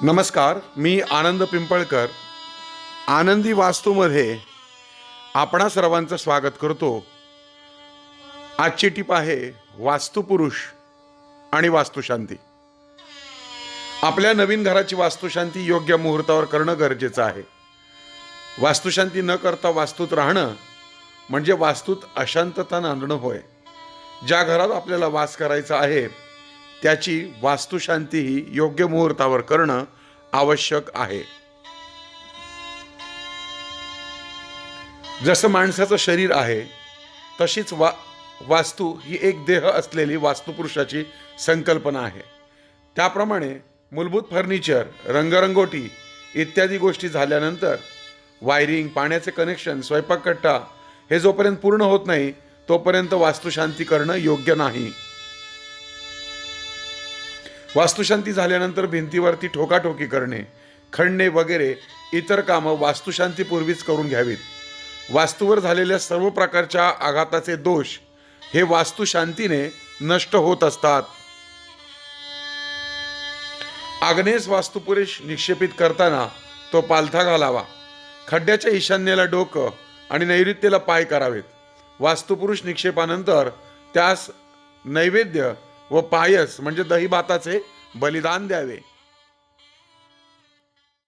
नमस्कार मी आनंद पिंपळकर. आनंदी वास्तूमध्ये आपणा सर्वांचं स्वागत करतो. आजची टीप आहे वास्तुपुरुष आणि वास्तुशांती. आपल्या नवीन घराची वास्तुशांती योग्य मुहूर्तावर करणं गरजेचं आहे. वास्तुशांती न करता वास्तूत राहणं म्हणजे वास्तूत अशांतता नांदणं होय. ज्या घरात आपल्याला वास करायचा आहे त्याची वास्तुशांतीही योग्य मुहूर्तावर करणं आवश्यक आहे. जसं माणसाचं शरीर आहे तशीच वा वास्तू ही एक देह असलेली वास्तुपुरुषाची संकल्पना आहे. त्याप्रमाणे मूलभूत फर्निचर रंगरंगोटी इत्यादी गोष्टी झाल्यानंतर वायरिंग पाण्याचे कनेक्शन स्वयंपाककट्टा हे जोपर्यंत पूर्ण होत नाही तोपर्यंत वास्तुशांती करणं योग्य नाही. वास्तुशांती झाल्यानंतर भिंतीवरती ठोकाठोकी करणे खणणे वगैरे इतर कामं वास्तुशांतीपूर्वीच करून घ्यावीत. वास्तूवर झालेल्या सर्व प्रकारच्या आघाताचे दोष हे वास्तुशांतीने नष्ट होत असतात. आग्नेस वास्तुपुरुष निक्षेपित करताना तो पालथा घालावा खड्ड्याच्या ईशान्येला डोकं आणि नैऋत्येला पाय करावेत. वास्तुपुरुष निक्षेपानंतर त्यास नैवेद्य व पायस म्हणजे दही भाताचे बलिदान द्यावे.